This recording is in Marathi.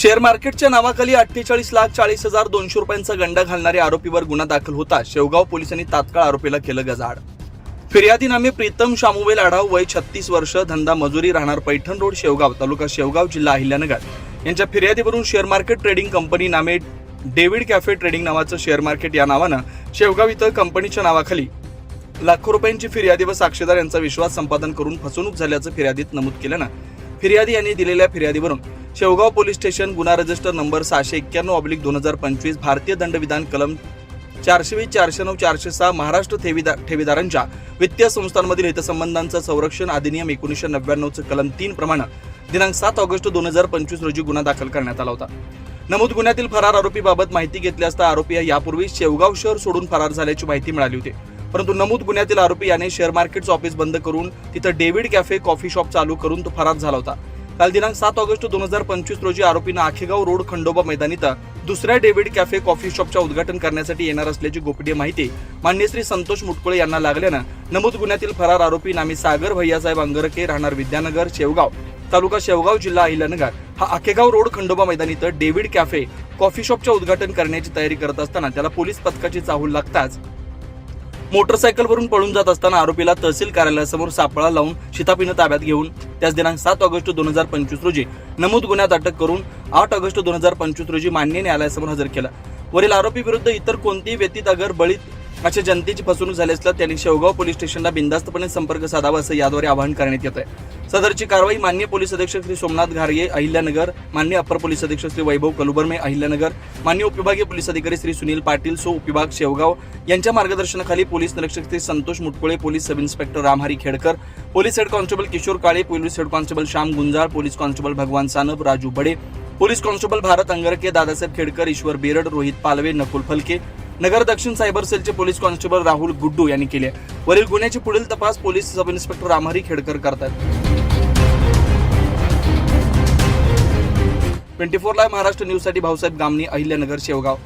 शेअर मार्केटच्या नावाखाली अठ्ठेचाळीस लाख चाळीस हजार दोनशे रुपयांचा गंडा घालणाऱ्या आरोपीवर गुन्हा दाखल होता. शेवगाव पोलिसांनी तात्काळ आरोपीला केलं गजाड फिर्यादीनामे प्रीतम शामुवेल आढाव वय छत्तीस वर्ष धंदा मजुरी राहणार पैठण रोड शेवगाव तालुका शेवगाव जिल्हा अहिल्यानगर. यांच्या फिर्यादीवरून शेअर मार्केट ट्रेडिंग कंपनी नामे डेव्हिड कॅफे ट्रेडिंग नावाचं शेअर मार्केट या नावानं शेवगाव इथं कंपनीच्या नावाखाली लाखो रुपयांची फिर्यादी व साक्षीदार यांचा विश्वास संपादन करून फसवणूक झाल्याचं फिर्यादीत नमूद केल्यानं फिर्यादी यांनी दिलेल्या फिर्यादीवरून शेवगाव पोलीस स्टेशन गुन्हा रजिस्टर नंबर सहाशे एक्क्याण्णव ऑब्लिक दोन हजार पंचवीस भारतीय दंडविधान कलम चारशे वीस चारशे नऊ चारशे सहा महाराष्ट्र ठेवीदार ठेवीदारांच्या वित्तीय संस्थांमधील हितसंबंधांचं संरक्षण अधिनियम एकोणीसशे नव्याण्णवचं कलम तीन प्रमाणे दिनांक सात ऑगस्ट दोन हजार पंचवीस रोजी गुन्हा दाखल करण्यात आला होता. नमूद गुन्ह्यातील फरार आरोपीबाबत माहिती घेतली असता आरोपी यापूर्वी शेवगाव शहर सोडून फरार झाल्याची माहिती मिळाली होती. परंतु नमूद गुन्ह्यातील आरोपी याने शेअर मार्केटचं ऑफिस बंद करून तिथं डेव्हिड कॅफे कॉफी शॉप चालू करून तो फरार झाला होता. काल दिनांक सात ऑगस्ट दोन हजार पंचवीस रोजी आरोपीनं आखेगाव रोड खंडोबा मैदान इथं दुसऱ्या डेव्हिड कॅफे कॉफी शॉपच्या उद्घाटन करण्यासाठी येणार असल्याची गोपनीय माहिती मान्य श्री संतोष मुटकुळे यांना लागल्यानं नमूद गुन्ह्यातील फरार आरोपी नामी सागर भैयासाहेब अंगरके राहणार विद्यानगर शेवगाव. तालुका शेवगाव जिल्हा अहिल्यानगर हा आखेगाव रोड खंडोबा मैदान इथं डेव्हिड कॅफे कॉफी शॉपच्या उद्घाटन करण्याची तयारी करत असताना त्याला पोलीस पथकाची चाहूल लागताच मोटरसायकलवरून पळून जात असताना आरोपीला तहसील कार्यालयासमोर सापळा लावून शितापीनं ताब्यात घेऊन त्याच दिनांक सात ऑगस्ट दोन हजार पंचवीस रोजी नमूद गुन्ह्यात अटक करून आठ ऑगस्ट दोन हजार पंचवीस रोजी मान्य न्यायालयासमोर हजर केला. वरील आरोपी विरुद्ध इतर कोणतीही व्यतीत अगर बळीत अशा जनतेची फसवणूक झाली असल्यास त्यांनी शेवगाव पोलीस स्टेशनला बिंदास्तपणे संपर्क साधावा असं याद्वारे आवाहन करण्यात येत आहे सदरची कारवाई मान्य पोलीस अधीक्षक श्री सोमनाथ घारगे अहिल्यानगर मान्य अपर पोलीस अधीक्षक श्री वैभव कलुबर्मे अहिल्यानगर मान्य उपविभागीय पोलीस अधिकारी श्री सुनील पाटील सो उपविभाग शेवगाव यांच्या मार्गदर्शनाखाली पोलीस निरीक्षक Shri Santosh Mutkule police sub inspector Ramhari Khedkar police head constable Kishor Kale police head constable Shyam Gunjal police constable Bhagwan Sanap Raju Bade police constable Bharat Angarke Dadasaheb Khedkar Ishwar Berad Rohit Palve Nakul Phalke Nagar दक्षिण सायबर सेलचे पोलीस कॉन्स्टेबल राहुल गुड्डू यांनी केले वरील गुन्ह्याची पुढील तपास police sub inspector Ramhari Khedkar करतात. ट्वेंटी फोर लाईव्ह महाराष्ट्र न्यूजसाठी भाऊसाहेब गामणी अहिल्यानगर शेवगाव.